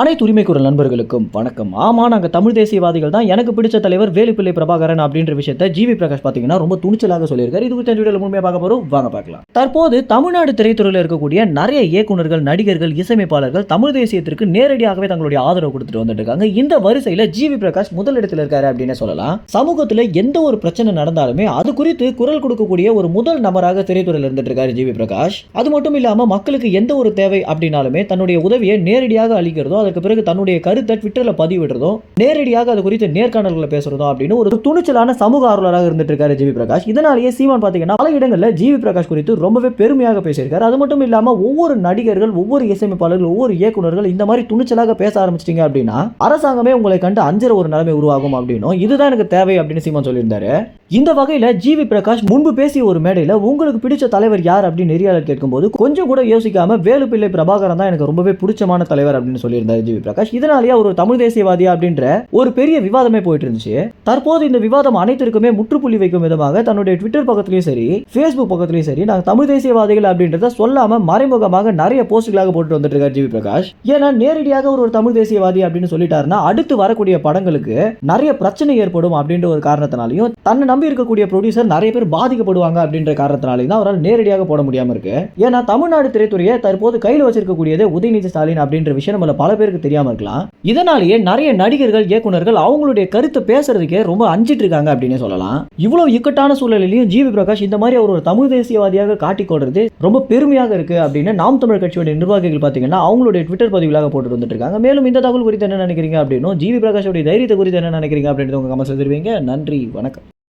அனைத்து உரிமை குரல் நண்பர்களுக்கும் வணக்கம். ஆமா நாங்கள் தமிழ் தேசியவாதிகள் தான். எனக்கு பிடிச்ச தலைவர் வேலுப்பிள்ளை பிரபாகரன் அப்படின்ற விஷயத்த ஜிவி பிரகாஷ் பார்த்தீங்கன்னா ரொம்ப துணிச்சலாக சொல்லியிருக்காரு. இது குறித்த வீடியோவில் முழுமையாக பார்க்க போகிறோம் வாங்க பார்க்கலாம். தற்போது தமிழ்நாடு திரைத்துறையில் இருக்கக்கூடிய நிறைய இயக்குனர்கள் நடிகர்கள் இசையமைப்பாளர்கள் தமிழ் தேசியத்திற்கு நேரடியாகவே தங்களுடைய ஆதரவு கொடுத்துட்டு வந்துட்டு இருக்காங்க. இந்த வரிசையில் ஜிவி பிரகாஷ் முதலிடத்தில் இருக்காரு அப்படின்னு சொல்லலாம். சமூகத்தில் எந்த ஒரு பிரச்சனை நடந்தாலுமே அது குறித்து குரல் கொடுக்கக்கூடிய ஒரு முதல் நபராக திரைத்துறையில் இருந்துட்டு இருக்காரு ஜிவி பிரகாஷ். அது மட்டும் இல்லாமல் மக்களுக்கு எந்த ஒரு தேவை அப்படின்னாலுமே தன்னுடைய உதவியை நேரடியாக அளிக்கிறதோ அதுக்கு பிறகு தன்னுடைய கருத்தை ட்விட்டர்ல பதிவிடுறதோ நேரடியாக அது குறித்து நேர்காணல்களை பேசுறதோ அப்படின்னு ஒரு துணிச்சலான சமூக ஆர்வலராக இருந்துட்டு இருக்காரு ஜிவி பிரகாஷ். இதனாலேயே சீமான் பார்த்தீங்கன்னா பல இடங்களில் ஜிவி பிரகாஷ் குறித்து ரொம்பவே பெருமையாக பேசியிருக்காரு. அது மட்டும் இல்லாமல் ஒவ்வொரு நடிகர்கள் ஒவ்வொரு இசையமைப்பாளர்கள் ஒவ்வொரு இயக்குனர்கள் இந்த மாதிரி துணிச்சலாக பேச ஆரம்பிச்சிட்டீங்க அப்படின்னா அரசாங்கமே உங்களை கண்டு அஞ்சற ஒரு நிலைமை உருவாகும் அப்படின்னும். இதுதான் எனக்கு தேவை அப்படின்னு சீமான் சொல்லியிருந்தாரு. இந்த வகையில ஜிவி பிரகாஷ் முன்பு பேசிய ஒரு மேடையில உங்களுக்கு பிடிச்ச தலைவர் யார் அப்படின்னு நெறியாளர் கேட்கும்போது கொஞ்சம் கூட யோசிக்காம வேலுப்பிள்ளை பிரபாகரன் தான் எனக்கு ரொம்பவே பிடிச்சமான தலைவர் அப்படின்னு சொல்லியிருந்தார். ஜிவி பிரகாஷ் இதனாலேயே அவர் ஒரு தமிழ் தேசியவாதியா அப்படின்ற ஒரு பெரிய விவாதமே போயிட்டு இருந்துச்சு தற்போது இந்த விவாதம் அனைத்திற்குமே முற்றுப்புள்ளி வைக்கும் விதமாக தன்னுடைய ட்விட்டர் பக்கத்துலயும் சரி ஃபேஸ்புக் பக்கத்துலயும் சரி நாங்கள் தமிழ் தேசியவாதிகள் அப்படின்றத சொல்லாம மறைமுகமாக நிறைய போஸ்டுகளாக போட்டு வந்துட்டு இருக்காரு ஜிவி பிரகாஷ். ஏன்னா நேரடியாக ஒரு ஒரு தமிழ் தேசியவாதி அப்படின்னு சொல்லிட்டாருன்னா அடுத்து வரக்கூடிய படங்களுக்கு நிறைய பிரச்சனை ஏற்படும் அப்படின்ற ஒரு காரணத்தினாலையும் தன்னை நம்பி இருக்கக்கூடிய ப்ரொடியூசர் நிறைய பேர் பாதிக்கப்படுவாங்க அப்படின்ற காரணத்தினாலையும் தான் அவரால் நேரடியாக போட முடியாம இருக்கு. ஏன்னா தமிழ்நாடு திரைத்துறையை தற்போது கையில் வச்சிருக்கக்கூடியது உதயநிதி ஸ்டாலின் அப்படின்ற விஷயம் நம்மள பல பேருக்கு தெரியாம இருக்கலாம். இதனாலேயே நிறைய நடிகர்கள் இயக்குனர்கள் அவங்களுடைய கருத்தை பேசுறதுக்கே ரொம்ப அஞ்சிட்டு இருக்காங்க அப்படின்னு சொல்லலாம். இவ்வளவு இக்கட்டான சூழலிலையும் ஜிவி பிரகாஷ் இந்த மாதிரி அவர் ஒரு தமிழ் தேசியவாதியாக காட்டிக்கொடுறது ரொம்ப பெருமையாக இருக்கு அப்படின்னு நாம் தமிழ் கட்சியுடைய நிர்வாகிகள் பார்த்தீங்கன்னா அவங்களுடைய ட்விட்டர் பதிவுகளாக போட்டு வந்துட்டு இருக்காங்க மேலும் இந்த தகவல் குறித்து என்ன நினைக்கிறீங்க அப்படின்னும் ஜிவி பிரகாஷோடைய தைரியத்தை குறித்து என்ன நினைக்கிறீங்க அப்படின்றது உங்க கமெண்ட்ஸ் தெரிவிங்க. நன்றி வணக்கம்.